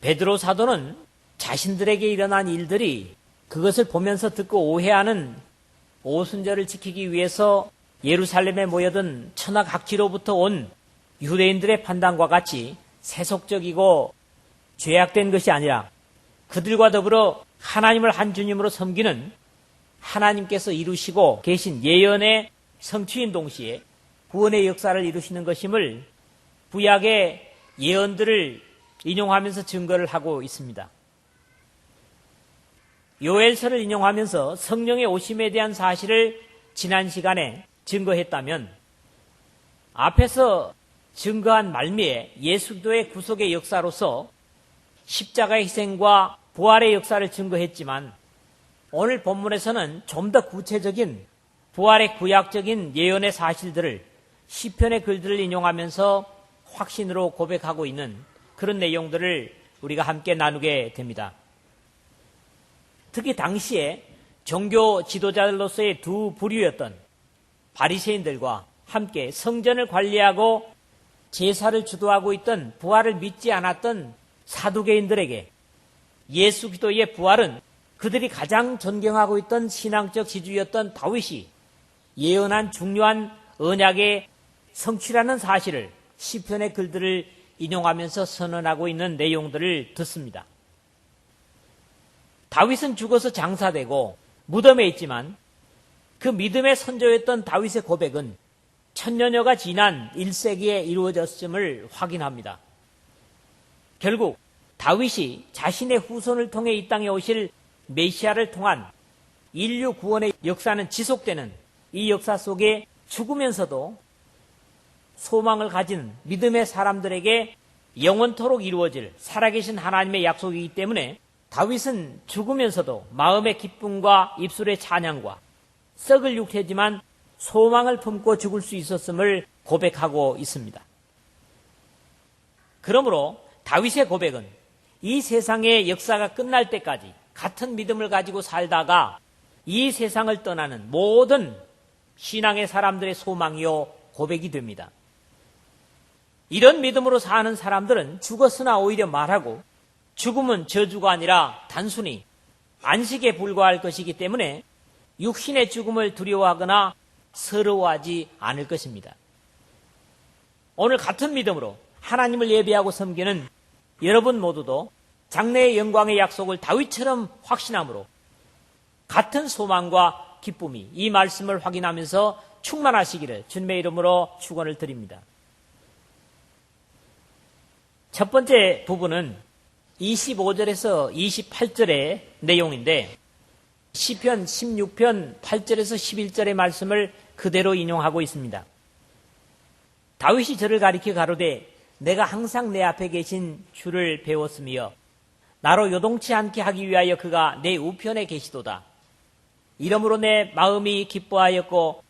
베드로 사도는 자신들에게 일어난 일들이 그것을 보면서 듣고 오해하는 오순절을 지키기 위해서 예루살렘에 모여든 천하 각지로부터 온 유대인들의 판단과 같이 세속적이고 죄악된 것이 아니라 그들과 더불어 하나님을 한 주님으로 섬기는 하나님께서 이루시고 계신 예언의 성취인 동시에 구원의 역사를 이루시는 것임을 구약의 예언들을 인용하면서 증거를 하고 있습니다. 요엘서를 인용하면서 성령의 오심에 대한 사실을 지난 시간에 증거했다면 앞에서 증거한 말미에 예수도의 구속의 역사로서 십자가의 희생과 부활의 역사를 증거했지만 오늘 본문에서는 좀 더 구체적인 부활의 구약적인 예언의 사실들을 시편의 글들을 인용하면서 확신으로 고백하고 있는 그런 내용들을 우리가 함께 나누게 됩니다. 특히 당시에 종교 지도자들로서의 두 부류였던 바리새인들과 함께 성전을 관리하고 제사를 주도하고 있던 부활을 믿지 않았던 사두개인들에게 예수 기도의 부활은 그들이 가장 존경하고 있던 신앙적 지주였던 다윗이 예언한 중요한 언약의 성취라는 사실을 시편의 글들을 인용하면서 선언하고 있는 내용들을 듣습니다. 다윗은 죽어서 장사되고 무덤에 있지만 그 믿음의 선조였던 다윗의 고백은 천년여가 지난 1세기에 이루어졌음을 확인합니다. 결국 다윗이 자신의 후손을 통해 이 땅에 오실 메시아를 통한 인류 구원의 역사는 지속되는 이 역사 속에 죽으면서도 소망을 가진 믿음의 사람들에게 영원토록 이루어질 살아계신 하나님의 약속이기 때문에 다윗은 죽으면서도 마음의 기쁨과 입술의 찬양과 썩을 육체지만 소망을 품고 죽을 수 있었음을 고백하고 있습니다. 그러므로 다윗의 고백은 이 세상의 역사가 끝날 때까지 같은 믿음을 가지고 살다가 이 세상을 떠나는 모든 신앙의 사람들의 소망이요 고백이 됩니다. 이런 믿음으로 사는 사람들은 죽었으나 오히려 말하고 죽음은 저주가 아니라 단순히 안식에 불과할 것이기 때문에 육신의 죽음을 두려워하거나 서러워하지 않을 것입니다. 오늘 같은 믿음으로 하나님을 예배하고 섬기는 여러분 모두도 장래의 영광의 약속을 다윗처럼 확신함으로 같은 소망과 기쁨이 이 말씀을 확인하면서 충만하시기를 주님의 이름으로 축원을 드립니다. 첫 번째 부분은 25절에서 28절의 내용인데 시편 16편 8절에서 11절의 말씀을 그대로 인용하고 있습니다. 다윗이 저를 가리켜 가로되 내가 항상 내 앞에 계신 주를 배웠으며 나로 요동치 않게 하기 위하여 그가 내 우편에 계시도다. 이러므로 내 마음이 기뻐하였고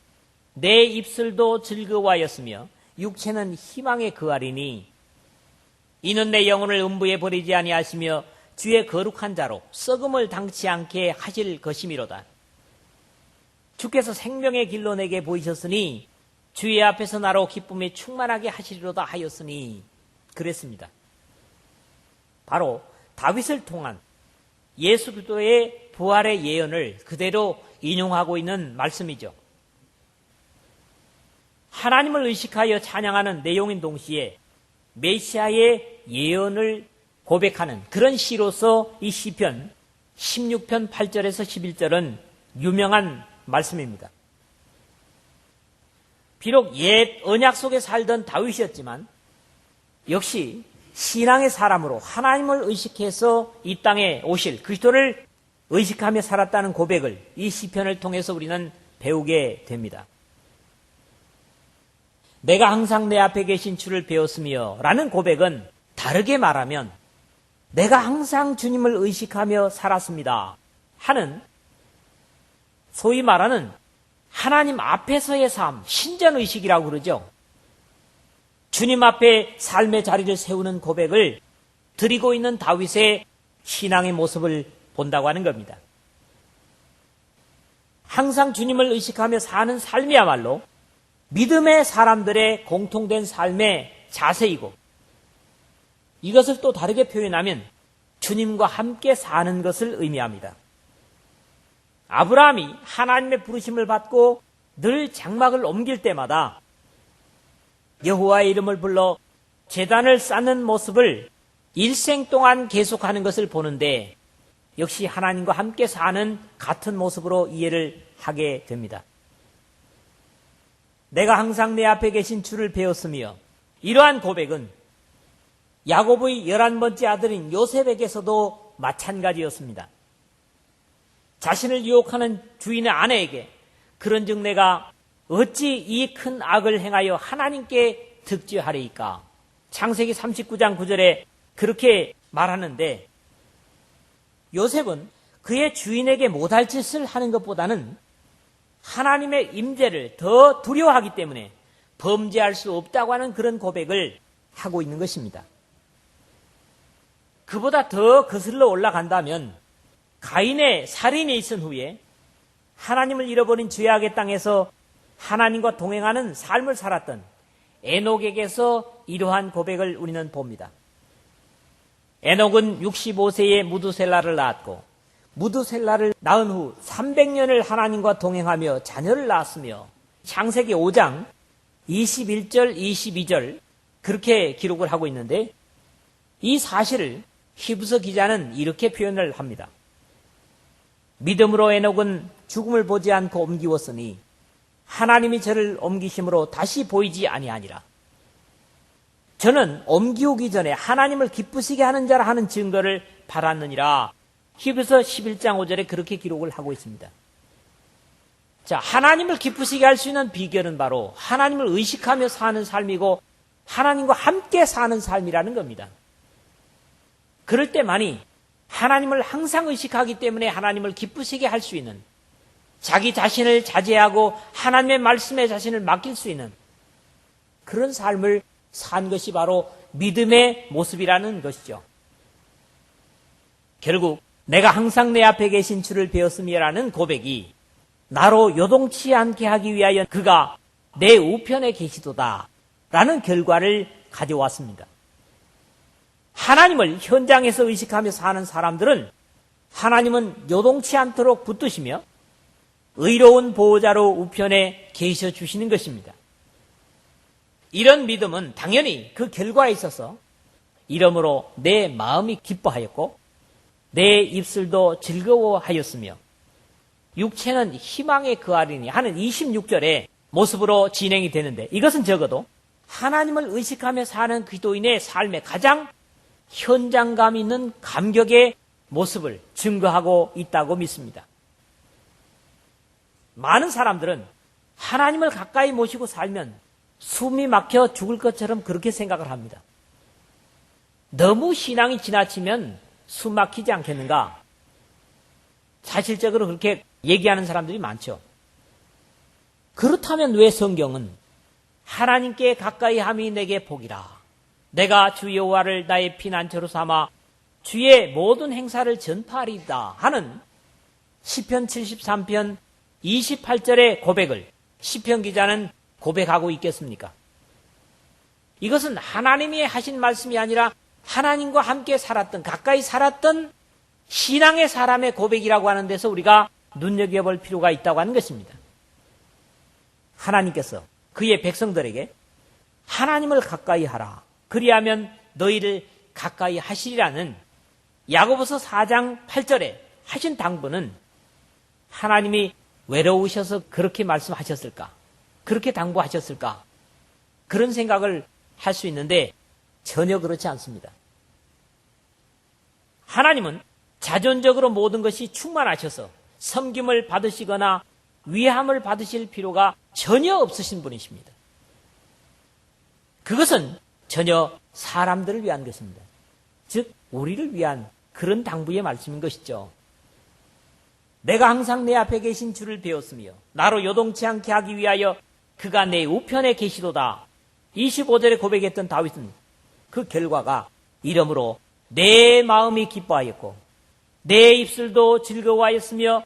내 입술도 즐거워하였으며 육체는 희망에 그하리니 이는 내 영혼을 음부에 버리지 아니하시며 주의 거룩한 자로 썩음을 당치 않게 하실 것이미로다. 주께서 생명의 길로 내게 보이셨으니 주의 앞에서 나로 기쁨에 충만하게 하시리로다 하였으니 그랬습니다. 바로 다윗을 통한 예수 그리스도의 부활의 예언을 그대로 인용하고 있는 말씀이죠. 하나님을 의식하여 찬양하는 내용인 동시에 메시아의 예언을 고백하는 그런 시로서 이 시편 16편 8절에서 11절은 유명한 말씀입니다. 비록 옛 언약 속에 살던 다윗이었지만 역시 신앙의 사람으로 하나님을 의식해서 이 땅에 오실 그리스도를 의식하며 살았다는 고백을 이 시편을 통해서 우리는 배우게 됩니다. 내가 항상 내 앞에 계신 주를 배웠으며 라는 고백은 다르게 말하면 내가 항상 주님을 의식하며 살았습니다. 하는 소위 말하는 하나님 앞에서의 삶, 신전의식이라고 그러죠. 주님 앞에 삶의 자리를 세우는 고백을 드리고 있는 다윗의 신앙의 모습을 본다고 하는 겁니다. 항상 주님을 의식하며 사는 삶이야말로 믿음의 사람들의 공통된 삶의 자세이고 이것을 또 다르게 표현하면 주님과 함께 사는 것을 의미합니다. 아브라함이 하나님의 부르심을 받고 늘 장막을 옮길 때마다 여호와의 이름을 불러 재단을 쌓는 모습을 일생 동안 계속하는 것을 보는데 역시 하나님과 함께 사는 같은 모습으로 이해를 하게 됩니다. 내가 항상 내 앞에 계신 주를 배웠으며 이러한 고백은 야고보의 열한 번째 아들인 요셉에게서도 마찬가지였습니다. 자신을 유혹하는 주인의 아내에게 그런즉 내가 어찌 이 큰 악을 행하여 하나님께 득죄하리이까? 창세기 39장 9절에 그렇게 말하는데 요셉은 그의 주인에게 못할 짓을 하는 것보다는 하나님의 임재를 더 두려워하기 때문에 범죄할 수 없다고 하는 그런 고백을 하고 있는 것입니다. 그보다 더 거슬러 올라간다면 가인의 살인이 있은 후에 하나님을 잃어버린 죄악의 땅에서 하나님과 동행하는 삶을 살았던 에녹에게서 이러한 고백을 우리는 봅니다. 에녹은 65세에 무두셀라를 낳았고 무두셀라를 낳은 후 300년을 하나님과 동행하며 자녀를 낳았으며 창세기 5장 21절 22절 그렇게 기록을 하고 있는데 이 사실을 히브서 기자는 이렇게 표현을 합니다. 믿음으로 에녹은 죽음을 보지 않고 옮기웠으니 하나님이 저를 옮기심으로 다시 보이지 아니하니라. 저는 옮기오기 전에 하나님을 기쁘시게 하는 자라 하는 증거를 받았느니라. 히브서 11장 5절에 그렇게 기록을 하고 있습니다. 자, 하나님을 기쁘시게 할 수 있는 비결은 바로 하나님을 의식하며 사는 삶이고 하나님과 함께 사는 삶이라는 겁니다. 그럴 때만이 하나님을 항상 의식하기 때문에 하나님을 기쁘시게 할 수 있는 자기 자신을 자제하고 하나님의 말씀에 자신을 맡길 수 있는 그런 삶을 산 것이 바로 믿음의 모습이라는 것이죠. 결국 내가 항상 내 앞에 계신 주를 배웠음이라는 고백이 나로 요동치 않게 하기 위하여 그가 내 우편에 계시도다 라는 결과를 가져왔습니다. 하나님을 현장에서 의식하며 사는 사람들은 하나님은 요동치 않도록 붙드시며 의로운 보호자로 우편에 계셔 주시는 것입니다. 이런 믿음은 당연히 그 결과에 있어서 이러므로 내 마음이 기뻐하였고 내 입술도 즐거워하였으며 육체는 희망의 그아리니 하는 26절의 모습으로 진행이 되는데 이것은 적어도 하나님을 의식하며 사는 기도인의 삶의 가장 현장감 있는 감격의 모습을 증거하고 있다고 믿습니다. 많은 사람들은 하나님을 가까이 모시고 살면 숨이 막혀 죽을 것처럼 그렇게 생각을 합니다. 너무 신앙이 지나치면 숨 막히지 않겠는가? 사실적으로 그렇게 얘기하는 사람들이 많죠. 그렇다면 왜 성경은 하나님께 가까이 함이 내게 복이라. 내가 주 여호와를 나의 피난처로 삼아 주의 모든 행사를 전파하리다 하는 시편 73편 28절의 고백을 시편 기자는 고백하고 있겠습니까? 이것은 하나님이 하신 말씀이 아니라 하나님과 함께 살았던 가까이 살았던 신앙의 사람의 고백이라고 하는 데서 우리가 눈여겨볼 필요가 있다고 하는 것입니다. 하나님께서 그의 백성들에게 하나님을 가까이 하라. 그리하면 너희를 가까이 하시리라는 야고보서 4장 8절에 하신 당부는 하나님이 외로우셔서 그렇게 말씀하셨을까? 그렇게 당부하셨을까? 그런 생각을 할 수 있는데 전혀 그렇지 않습니다. 하나님은 자존적으로 모든 것이 충만하셔서 섬김을 받으시거나 위함을 받으실 필요가 전혀 없으신 분이십니다. 그것은 전혀 사람들을 위한 것입니다. 즉, 우리를 위한 그런 당부의 말씀인 것이죠. 내가 항상 내 앞에 계신 주를 배웠으며 나로 요동치 않게 하기 위하여 그가 내 우편에 계시도다. 25절에 고백했던 다윗은 그 결과가 이러므로 내 마음이 기뻐하였고 내 입술도 즐거워하였으며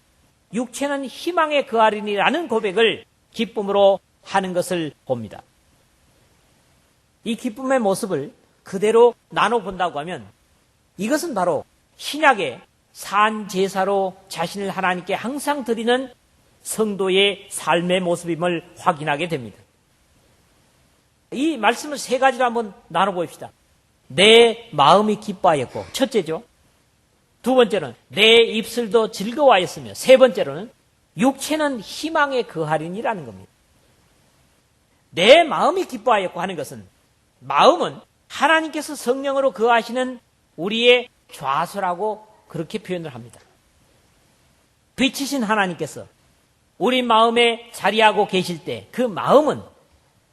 육체는 희망의 그하리니라는 고백을 기쁨으로 하는 것을 봅니다. 이 기쁨의 모습을 그대로 나눠 본다고 하면 이것은 바로 신약의 산 제사로 자신을 하나님께 항상 드리는 성도의 삶의 모습임을 확인하게 됩니다. 이 말씀을 세 가지로 한번 나눠봅시다. 내 마음이 기뻐하였고, 첫째죠. 두 번째는 내 입술도 즐거워하였으며, 세 번째로는 육체는 희망에 거하리니라는 겁니다. 내 마음이 기뻐하였고 하는 것은 마음은 하나님께서 성령으로 거하시는 우리의 좌수라고 그렇게 표현을 합니다. 빛이신 하나님께서 우리 마음에 자리하고 계실 때 그 마음은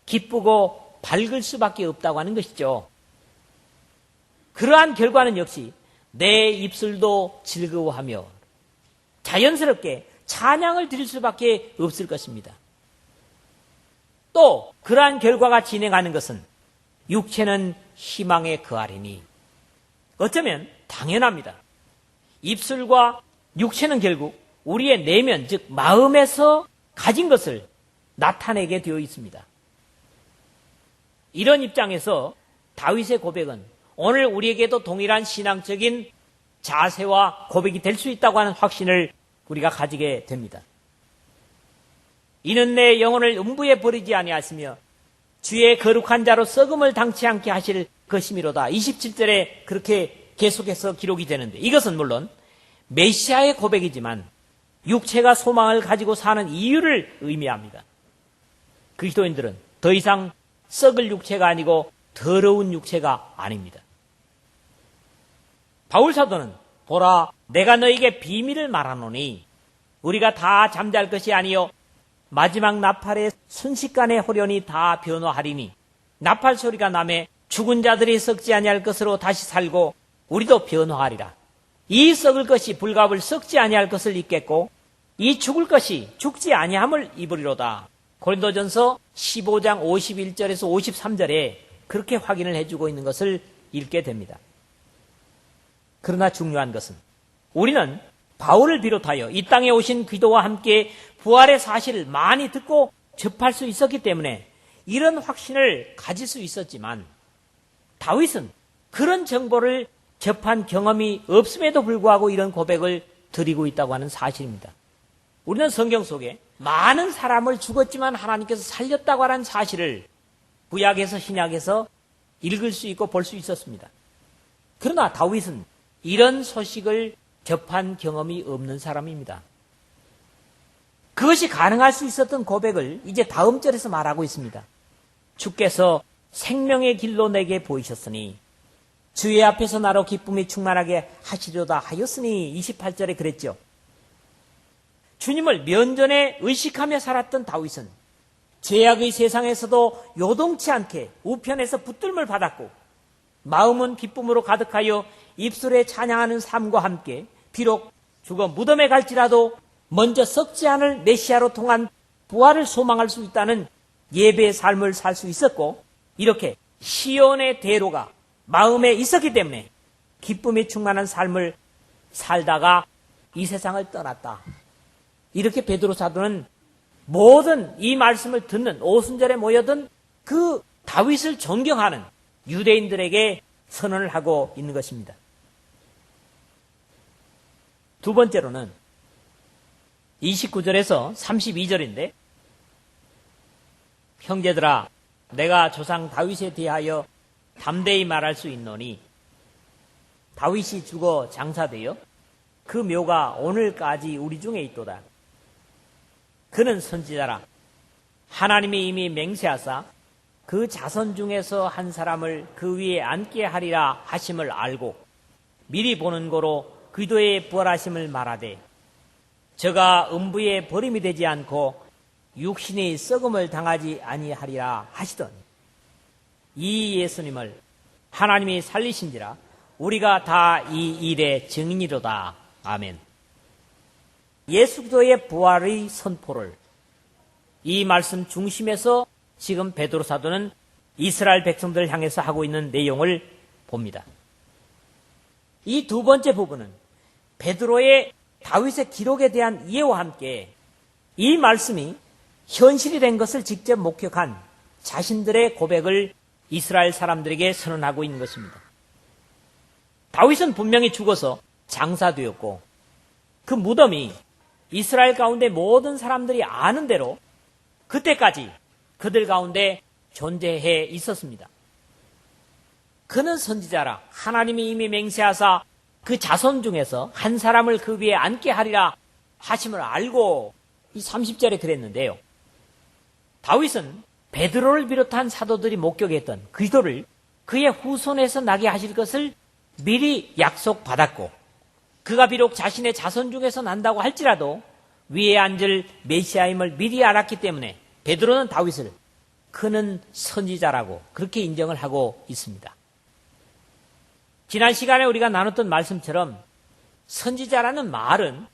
기쁘고 밝을 수밖에 없다고 하는 것이죠. 그러한 결과는 역시 내 입술도 즐거워하며 자연스럽게 찬양을 드릴 수밖에 없을 것입니다. 또 그러한 결과가 진행하는 것은 육체는 희망에 거하리니 어쩌면 당연합니다. 입술과 육체는 결국 우리의 내면 즉 마음에서 가진 것을 나타내게 되어 있습니다. 이런 입장에서 다윗의 고백은 오늘 우리에게도 동일한 신앙적인 자세와 고백이 될 수 있다고 하는 확신을 우리가 가지게 됩니다. 이는 내 영혼을 음부에 버리지 아니하시며 주의 거룩한 자로 썩음을 당치 않게 하실 것이미로다. 27절에 그렇게 계속해서 기록이 되는데 이것은 물론 메시아의 고백이지만 육체가 소망을 가지고 사는 이유를 의미합니다. 그리스도인들은 더 이상 썩을 육체가 아니고 더러운 육체가 아닙니다. 바울 사도는 보라 내가 너에게 비밀을 말하노니 우리가 다 잠잘 것이 아니요 마지막 나팔의 순식간에 호련이 다 변화하리니 나팔 소리가 남에 죽은 자들이 썩지 아니할 것으로 다시 살고 우리도 변화하리라. 이 썩을 것이 불갑을 썩지 아니할 것을 입겠고 이 죽을 것이 죽지 아니함을 입으리로다. 고린도전서 15장 51절에서 53절에 그렇게 확인을 해주고 있는 것을 읽게 됩니다. 그러나 중요한 것은 우리는 바울을 비롯하여 이 땅에 오신 기도와 함께 부활의 사실을 많이 듣고 접할 수 있었기 때문에 이런 확신을 가질 수 있었지만 다윗은 그런 정보를 접한 경험이 없음에도 불구하고 이런 고백을 드리고 있다고 하는 사실입니다. 우리는 성경 속에 많은 사람을 죽었지만 하나님께서 살렸다고 하는 사실을 구약에서 신약에서 읽을 수 있고 볼 수 있었습니다. 그러나 다윗은 이런 소식을 접한 경험이 없는 사람입니다. 그것이 가능할 수 있었던 고백을 이제 다음 절에서 말하고 있습니다. 주께서 생명의 길로 내게 보이셨으니 주의 앞에서 나로 기쁨이 충만하게 하시려다 하였으니 28절에 그랬죠. 주님을 면전에 의식하며 살았던 다윗은 죄악의 세상에서도 요동치 않게 우편에서 붙들물 받았고 마음은 기쁨으로 가득하여 입술에 찬양하는 삶과 함께 비록 죽어 무덤에 갈지라도 먼저 썩지 않을 메시아로 통한 부활을 소망할 수 있다는 예배의 삶을 살 수 있었고 이렇게 시온의 대로가 마음에 있었기 때문에 기쁨이 충만한 삶을 살다가 이 세상을 떠났다. 이렇게 베드로 사도는 모든 이 말씀을 듣는 오순절에 모여든 그 다윗을 존경하는 유대인들에게 선언을 하고 있는 것입니다. 두 번째로는 29절에서 32절인데 형제들아 내가 조상 다윗에 대하여 담대히 말할 수 있노니 다윗이 죽어 장사되어 그 묘가 오늘까지 우리 중에 있도다. 그는 선지자라 하나님이 이미 맹세하사 그 자손 중에서 한 사람을 그 위에 앉게 하리라 하심을 알고 미리 보는 거로 그도의 부활하심을 말하되 저가 음부에 버림이 되지 않고 육신이 썩음을 당하지 아니하리라 하시더니 이 예수님을 하나님이 살리신지라 우리가 다 이 일의 증인이로다. 아멘. 예수 그리스도의 부활의 선포를 이 말씀 중심에서 지금 베드로 사도는 이스라엘 백성들을 향해서 하고 있는 내용을 봅니다. 이 두 번째 부분은 베드로의 다윗의 기록에 대한 이해와 함께 이 말씀이 현실이 된 것을 직접 목격한 자신들의 고백을 이스라엘 사람들에게 선언하고 있는 것입니다. 다윗은 분명히 죽어서 장사되었고 그 무덤이 이스라엘 가운데 모든 사람들이 아는 대로 그때까지 그들 가운데 존재해 있었습니다. 그는 선지자라 하나님이 이미 맹세하사 그 자손 중에서 한 사람을 그 위에 앉게 하리라 하심을 알고 이 30절에 그랬는데요. 다윗은 베드로를 비롯한 사도들이 목격했던 그리스도를 그의 후손에서 나게 하실 것을 미리 약속받았고 그가 비록 자신의 자손 중에서 난다고 할지라도 위에 앉을 메시아임을 미리 알았기 때문에 베드로는 다윗을 그는 선지자라고 그렇게 인정을 하고 있습니다. 지난 시간에 우리가 나눴던 말씀처럼 선지자라는 말은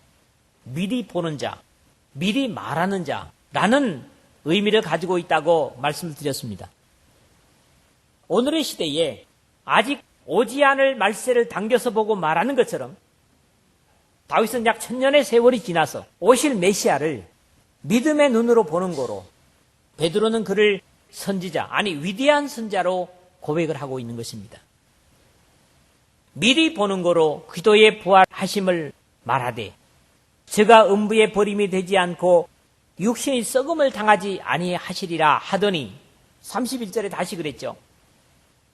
미리 보는 자, 미리 말하는 자라는 의미를 가지고 있다고 말씀을 드렸습니다. 오늘의 시대에 아직 오지 않을 말세를 당겨서 보고 말하는 것처럼 다윗은 약 천년의 세월이 지나서 오실 메시아를 믿음의 눈으로 보는 거로 베드로는 그를 선지자, 아니 위대한 선자로 고백을 하고 있는 것입니다. 미리 보는 거로 기도의 부활하심을 말하되 저가 음부의 버림이 되지 않고 육신이 썩음을 당하지 아니하시리라 하더니 31절에 다시 그랬죠.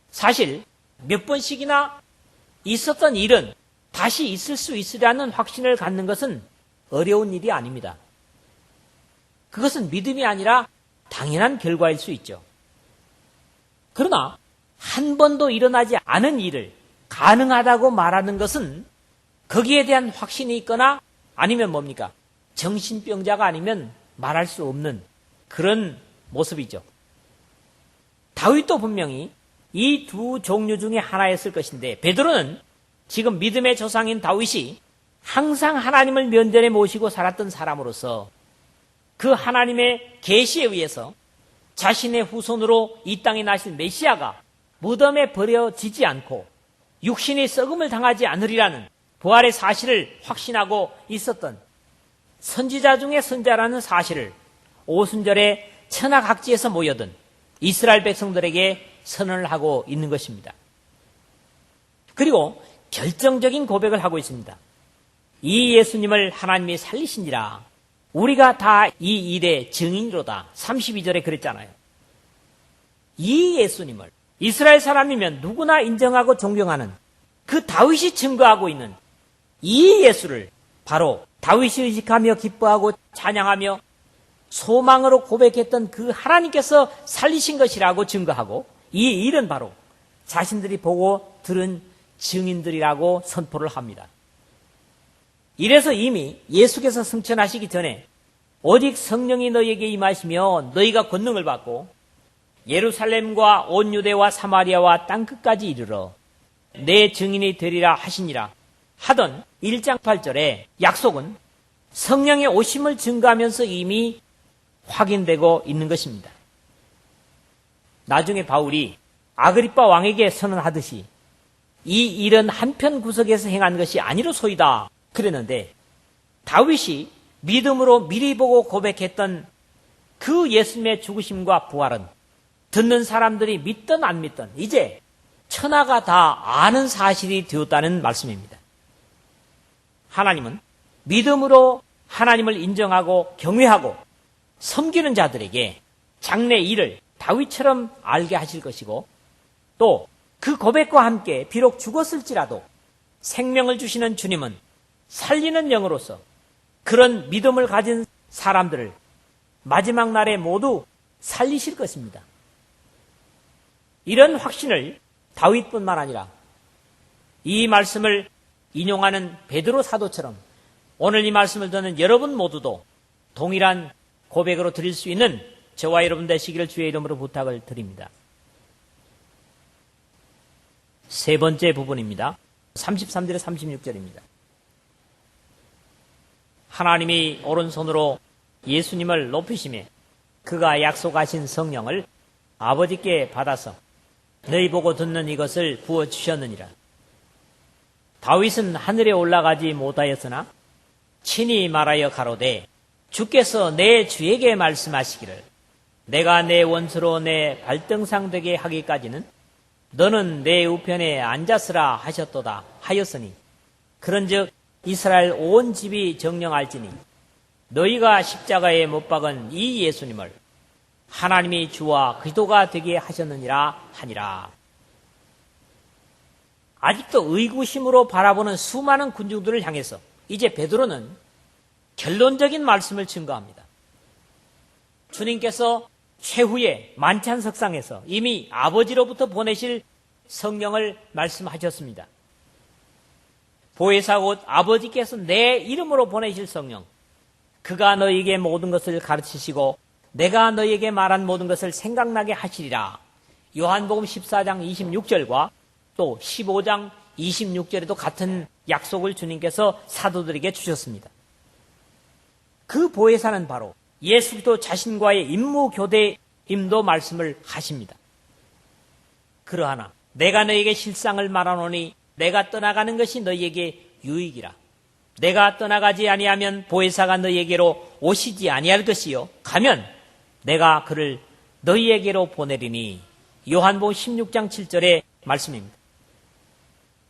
사실 몇 번씩이나 있었던 일은 다시 있을 수 있으라는 확신을 갖는 것은 어려운 일이 아닙니다. 그것은 믿음이 아니라 당연한 결과일 수 있죠. 그러나 한 번도 일어나지 않은 일을 가능하다고 말하는 것은 거기에 대한 확신이 있거나 아니면 뭡니까? 정신병자가 아니면 말할 수 없는 그런 모습이죠. 다윗도 분명히 이 두 종류 중에 하나였을 것인데 베드로는 지금 믿음의 조상인 다윗이 항상 하나님을 면전에 모시고 살았던 사람으로서 그 하나님의 계시에 의해서 자신의 후손으로 이 땅에 나신 메시아가 무덤에 버려지지 않고 육신이 썩음을 당하지 않으리라는 부활의 사실을 확신하고 있었던 선지자 중의 선자라는 사실을 오순절에 천하 각지에서 모여든 이스라엘 백성들에게 선언을 하고 있는 것입니다. 그리고 결정적인 고백을 하고 있습니다. 이 예수님을 하나님이 살리신지라 우리가 다 이 일의 증인으로다. 32절에 그랬잖아요. 이 예수님을 이스라엘 사람이면 누구나 인정하고 존경하는 그 다윗이 증거하고 있는 이 예수를 바로 다윗이 의식하며 기뻐하고 찬양하며 소망으로 고백했던 그 하나님께서 살리신 것이라고 증거하고 이 일은 바로 자신들이 보고 들은 증인들이라고 선포를 합니다. 이래서 이미 예수께서 승천하시기 전에 오직 성령이 너에게 임하시면 너희가 권능을 받고 예루살렘과 온 유대와 사마리아와 땅 끝까지 이르러 내 증인이 되리라 하시니라 하던 1장 8절에 약속은 성령의 오심을 증거하면서 이미 확인되고 있는 것입니다. 나중에 바울이 아그리빠 왕에게 선언하듯이 이 일은 한편 구석에서 행한 것이 아니로 소이다 그랬는데 다윗이 믿음으로 미리 보고 고백했던 그 예수님의 죽으심과 부활은 듣는 사람들이 믿든 안 믿든 이제 천하가 다 아는 사실이 되었다는 말씀입니다. 하나님은 믿음으로 하나님을 인정하고 경외하고 섬기는 자들에게 장래 일을 다윗처럼 알게 하실 것이고 또 그 고백과 함께 비록 죽었을지라도 생명을 주시는 주님은 살리는 영으로서 그런 믿음을 가진 사람들을 마지막 날에 모두 살리실 것입니다. 이런 확신을 다윗뿐만 아니라 이 말씀을 인용하는 베드로 사도처럼 오늘 이 말씀을 듣는 여러분 모두도 동일한 고백으로 드릴 수 있는 저와 여러분 되시기를 주의 이름으로 부탁을 드립니다. 세 번째 부분입니다. 33절에 36절입니다. 하나님이 오른손으로 예수님을 높이심에 그가 약속하신 성령을 아버지께 받아서 너희 보고 듣는 이것을 부어 주셨느니라. 다윗은 하늘에 올라가지 못하였으나 친히 말하여 가로되 주께서 내 주에게 말씀하시기를 내가 내 원수로 내 발등상 되게 하기까지는 너는 내 우편에 앉았으라 하셨도다 하였으니 그런즉 이스라엘 온 집이 정령할지니 너희가 십자가에 못 박은 이 예수님을 하나님이 주와 그리스도가 되게 하셨느니라 하니라. 아직도 의구심으로 바라보는 수많은 군중들을 향해서 이제 베드로는 결론적인 말씀을 증거합니다. 주님께서 최후의 만찬 석상에서 이미 아버지로부터 보내실 성령을 말씀하셨습니다. 보혜사 곧 아버지께서 내 이름으로 보내실 성령, 그가 너에게 모든 것을 가르치시고 내가 너에게 말한 모든 것을 생각나게 하시리라. 요한복음 14장 26절과 또 15장 26절에도 같은 약속을 주님께서 사도들에게 주셨습니다. 그 보혜사는 바로 예수 그리스도 자신과의 임무 교대임도 말씀을 하십니다. 그러하나 내가 너에게 실상을 말하노니 내가 떠나가는 것이 너희에게 유익이라. 내가 떠나가지 아니하면 보혜사가 너희에게로 오시지 아니할 것이요. 가면 내가 그를 너희에게로 보내리니 요한복음 16장 7절의 말씀입니다.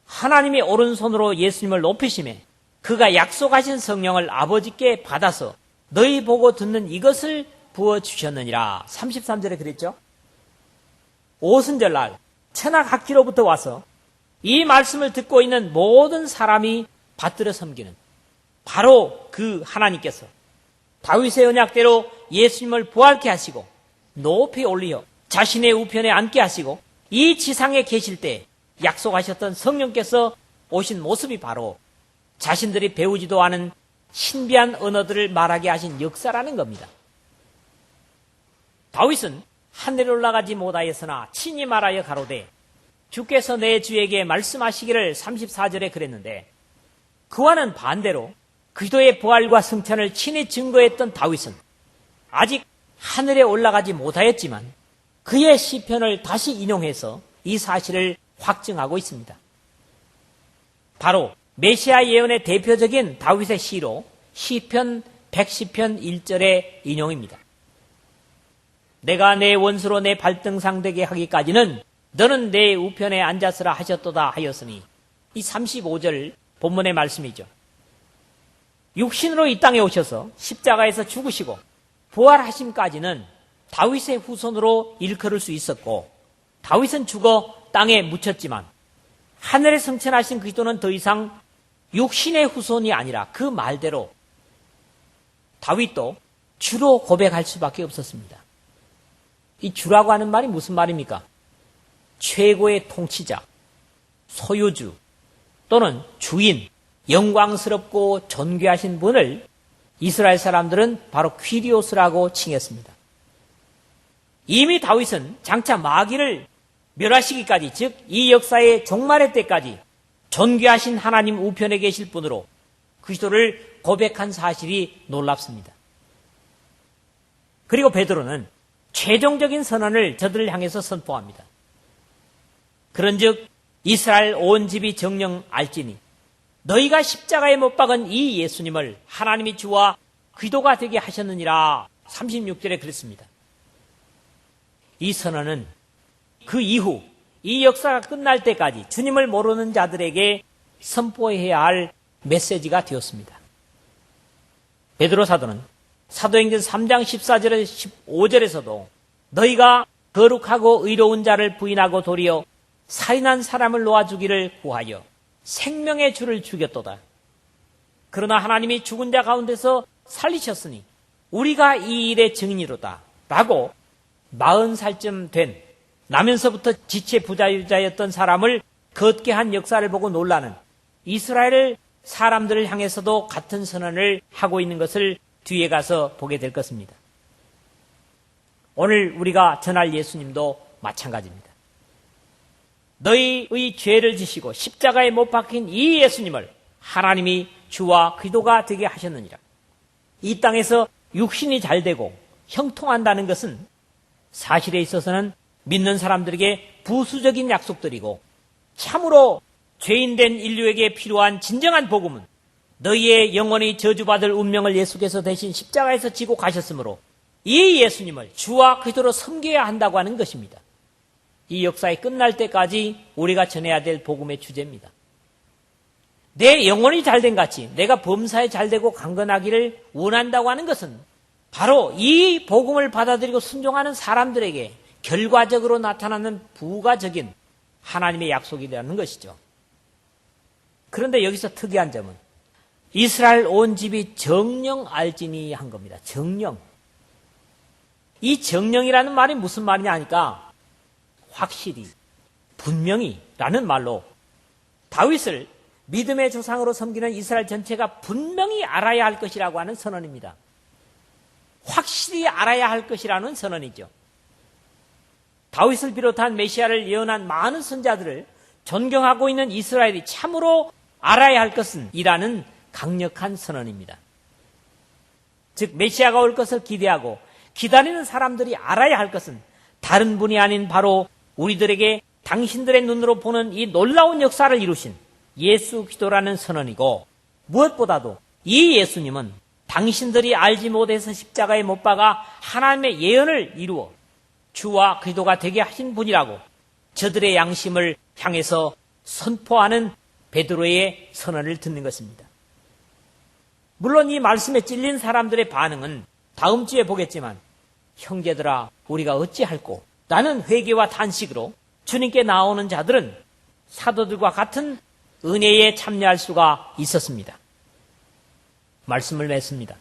하나님이 오른손으로 예수님을 높이심에 그가 약속하신 성령을 아버지께 받아서 너희 보고 듣는 이것을 부어 주셨느니라. 33절에 그랬죠? 오순절날 천하각지로부터 와서 이 말씀을 듣고 있는 모든 사람이 받들어 섬기는 바로 그 하나님께서 다윗의 언약대로 예수님을 부활케 하시고 높이 올리어 자신의 우편에 앉게 하시고 이 지상에 계실 때 약속하셨던 성령께서 오신 모습이 바로 자신들이 배우지도 않은 신비한 언어들을 말하게 하신 역사라는 겁니다. 다윗은 하늘에 올라가지 못하였으나 친히 말하여 가로되 주께서 내 주에게 말씀하시기를 34절에 그랬는데 그와는 반대로 그리스도의 부활과 승천을 친히 증거했던 다윗은 아직 하늘에 올라가지 못하였지만 그의 시편을 다시 인용해서 이 사실을 확증하고 있습니다. 바로 메시아 예언의 대표적인 다윗의 시로 시편 110편 1절의 인용입니다. 내가 내 원수로 내 발등상 되게 하기까지는 너는 내 우편에 앉았으라 하셨도다 하였으니 이 35절 본문의 말씀이죠. 육신으로 이 땅에 오셔서 십자가에서 죽으시고 부활하심까지는 다윗의 후손으로 일컬을 수 있었고 다윗은 죽어 땅에 묻혔지만 하늘에 승천하신 그리스도는 더 이상 육신의 후손이 아니라 그 말대로 다윗도 주로 고백할 수밖에 없었습니다. 이 주라고 하는 말이 무슨 말입니까? 최고의 통치자, 소유주 또는 주인, 영광스럽고 존귀하신 분을 이스라엘 사람들은 바로 퀴리오스라고 칭했습니다. 이미 다윗은 장차 마귀를 멸하시기까지 즉 이 역사의 종말의 때까지 존귀하신 하나님 우편에 계실 분으로 그리스도를 고백한 사실이 놀랍습니다. 그리고 베드로는 최종적인 선언을 저들을 향해서 선포합니다. 그런즉 이스라엘 온 집이 정령 알지니 너희가 십자가에 못 박은 이 예수님을 하나님이 주와 귀도가 되게 하셨느니라 36절에 그랬습니다. 이 선언은 그 이후 이 역사가 끝날 때까지 주님을 모르는 자들에게 선포해야 할 메시지가 되었습니다. 베드로 사도는 사도행전 3장 14절에 15절에서도 너희가 거룩하고 의로운 자를 부인하고 도리어 살인한 사람을 놓아주기를 구하여 생명의 주를 죽였도다. 그러나 하나님이 죽은 자 가운데서 살리셨으니 우리가 이 일의 증인이로다. 라고 마흔 살쯤 된 나면서부터 지체 부자유자였던 사람을 걷게 한 역사를 보고 놀라는 이스라엘 사람들을 향해서도 같은 선언을 하고 있는 것을 뒤에 가서 보게 될 것입니다. 오늘 우리가 전할 예수님도 마찬가지입니다. 너희의 죄를 지시고 십자가에 못 박힌 이 예수님을 하나님이 주와 기도가 되게 하셨느니라. 이 땅에서 육신이 잘 되고 형통한다는 것은 사실에 있어서는 믿는 사람들에게 부수적인 약속들이고 참으로 죄인된 인류에게 필요한 진정한 복음은 너희의 영원히 저주받을 운명을 예수께서 대신 십자가에서 지고 가셨으므로 이 예수님을 주와 그리스도로 섬겨야 한다고 하는 것입니다. 이 역사의 끝날 때까지 우리가 전해야 될 복음의 주제입니다. 내 영혼이 잘된 같이 내가 범사에 잘되고 강건하기를 원한다고 하는 것은 바로 이 복음을 받아들이고 순종하는 사람들에게 결과적으로 나타나는 부가적인 하나님의 약속이라는 것이죠. 그런데 여기서 특이한 점은 이스라엘 온 집이 정령 알지니 한 겁니다. 정령. 이 정령이라는 말이 무슨 말이냐 하니까 확실히, 분명히 라는 말로 다윗을 믿음의 조상으로 섬기는 이스라엘 전체가 분명히 알아야 할 것이라고 하는 선언입니다. 확실히 알아야 할 것이라는 선언이죠. 다윗을 비롯한 메시아를 예언한 많은 선자들을 존경하고 있는 이스라엘이 참으로 알아야 할 것은 이라는 강력한 선언입니다. 즉 메시아가 올 것을 기대하고 기다리는 사람들이 알아야 할 것은 다른 분이 아닌 바로 우리들에게 당신들의 눈으로 보는 이 놀라운 역사를 이루신 예수 기도라는 선언이고 무엇보다도 이 예수님은 당신들이 알지 못해서 십자가에 못 박아 하나님의 예언을 이루어 주와 기도가 되게 하신 분이라고 저들의 양심을 향해서 선포하는 베드로의 선언을 듣는 것입니다. 물론 이 말씀에 찔린 사람들의 반응은 다음 주에 보겠지만 형제들아 우리가 어찌할꼬 라는 회개와 탄식으로 주님께 나오는 자들은 사도들과 같은 은혜에 참여할 수가 있었습니다. 말씀을 맺습니다.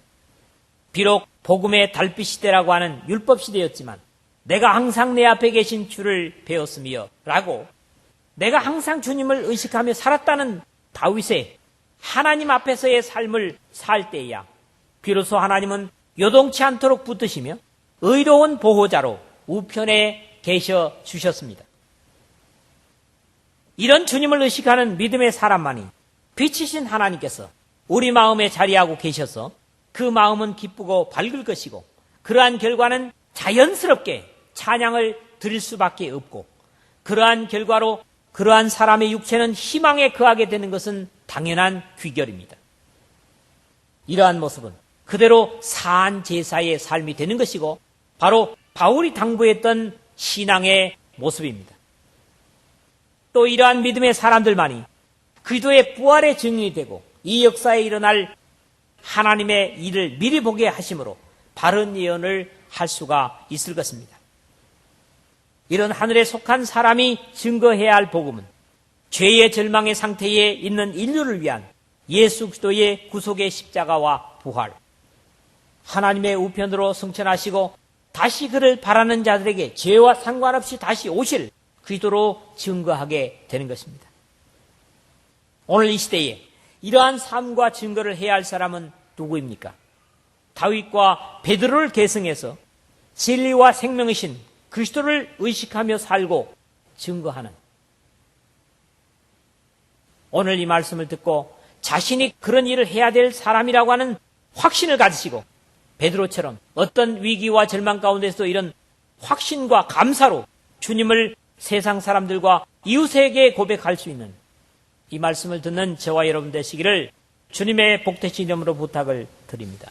비록 복음의 달빛 시대라고 하는 율법 시대였지만 내가 항상 내 앞에 계신 주를 배웠으며 라고 내가 항상 주님을 의식하며 살았다는 다윗의 하나님 앞에서의 삶을 살 때야 비로소 하나님은 요동치 않도록 붙드시며 의로운 보호자로 우편에 계셔 주셨습니다. 이런 주님을 의식하는 믿음의 사람만이 빛이신 하나님께서 우리 마음에 자리하고 계셔서 그 마음은 기쁘고 밝을 것이고 그러한 결과는 자연스럽게 찬양을 드릴 수밖에 없고 그러한 결과로 그러한 사람의 육체는 희망에 거하게 되는 것은 당연한 귀결입니다. 이러한 모습은 그대로 사한 제사의 삶이 되는 것이고 바로 바울이 당부했던 신앙의 모습입니다. 또 이러한 믿음의 사람들만이 그리스도의 부활의 증인이 되고 이 역사에 일어날 하나님의 일을 미리 보게 하심으로 바른 예언을 할 수가 있을 것입니다. 이런 하늘에 속한 사람이 증거해야 할 복음은 죄의 절망의 상태에 있는 인류를 위한 예수 그리스도의 구속의 십자가와 부활, 하나님의 우편으로 승천하시고 다시 그를 바라는 자들에게 죄와 상관없이 다시 오실 그리스도로 증거하게 되는 것입니다. 오늘 이 시대에 이러한 삶과 증거를 해야 할 사람은 누구입니까? 다윗과 베드로를 계승해서 진리와 생명이신 그리스도를 의식하며 살고 증거하는 오늘 이 말씀을 듣고 자신이 그런 일을 해야 될 사람이라고 하는 확신을 가지시고 베드로처럼 어떤 위기와 절망 가운데서도 이런 확신과 감사로 주님을 세상 사람들과 이웃에게 고백할 수 있는 이 말씀을 듣는 저와 여러분 되시기를 주님의 복되신 이름으로 부탁을 드립니다.